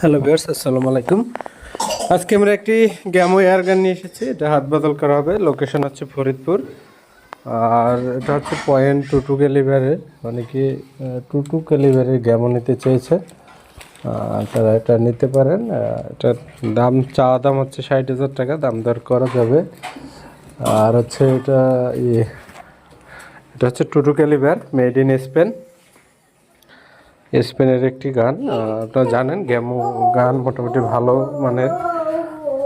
Hello বিয়ার্স আসসালামু আলাইকুম। আজকে আমরা একটি গ্যামো এয়ার গান নিয়ে এসেছি, এটা হাত বদল করা হবে। লোকেশন হচ্ছে ফরিদপুর। আর এটা হচ্ছে পয়েন্ট টু টু ক্যালিভারের অনেকে টু টু ক্যালিভারের গ্যামো নিতে চেয়েছে তারা এটা নিতে পারেন। এটার দাম, চাওয়া দাম হচ্ছে ষাট হাজার টাকা, দাম দর করা যাবে। আর হচ্ছে এটা ইয়ে এটা হচ্ছে two two calibre made in Spain স্পেনের একটি গান আপনারা জানেন, গ্যামো গান মোটামুটি ভালো মানের।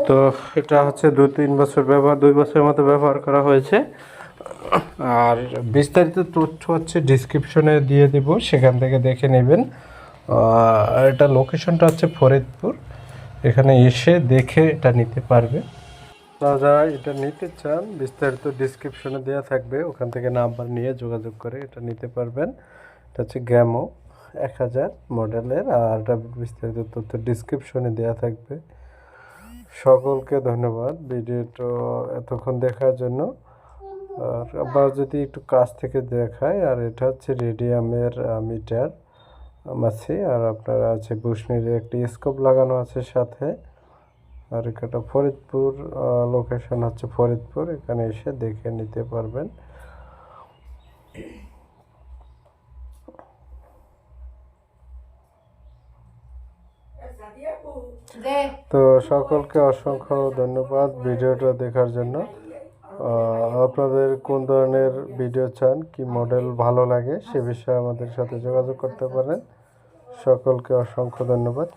তো এটা হচ্ছে দু তিন বছর ব্যবহার, দুই বছরের মতো ব্যবহার করা হয়েছে। আর বিস্তারিত তথ্য হচ্ছে ডিসক্রিপশনে দিয়ে দিব, সেখান থেকে দেখে নেবেন। এটা লোকেশনটা হচ্ছে ফরিদপুর। এখানে এসে দেখে এটা নিতে পারবে। যারা এটা নিতে চান, বিস্তারিত ডিসক্রিপশনে দেওয়া থাকবে। ওখান থেকে নাম্বার নিয়ে যোগাযোগ করে এটা নিতে পারবেন। এটা হচ্ছে গ্যামো। এক হাজার মডেলের, আর বিস্তারিত তথ্য ডিসক্রিপশনে দেওয়া থাকবে। সকলকে ধন্যবাদ ভিডিওটা এতক্ষণ দেখার জন্য। আর আবার যদি একটু কাছ থেকে দেখায় আর এটা হচ্ছে রেডিয়ামের মিটার আছে আর আপনারা আছে বুশনির একটি স্কোপ লাগানো আছে সাথে। আর এটা ফরিদপুর লোকেশন হচ্ছে ফরিদপুর, এখানে এসে দেখে নিতে পারবেন। তো সকলকে অসংখ্য ধন্যবাদ ভিডিওটা দেখার জন্য। আপনাদের কোন ধরনের ভিডিও চান, কি মডেল ভালো লাগে সে বিষয়ে আমাদের সাথে যোগাযোগ করতে পারেন। সকলকে অসংখ্য ধন্যবাদ।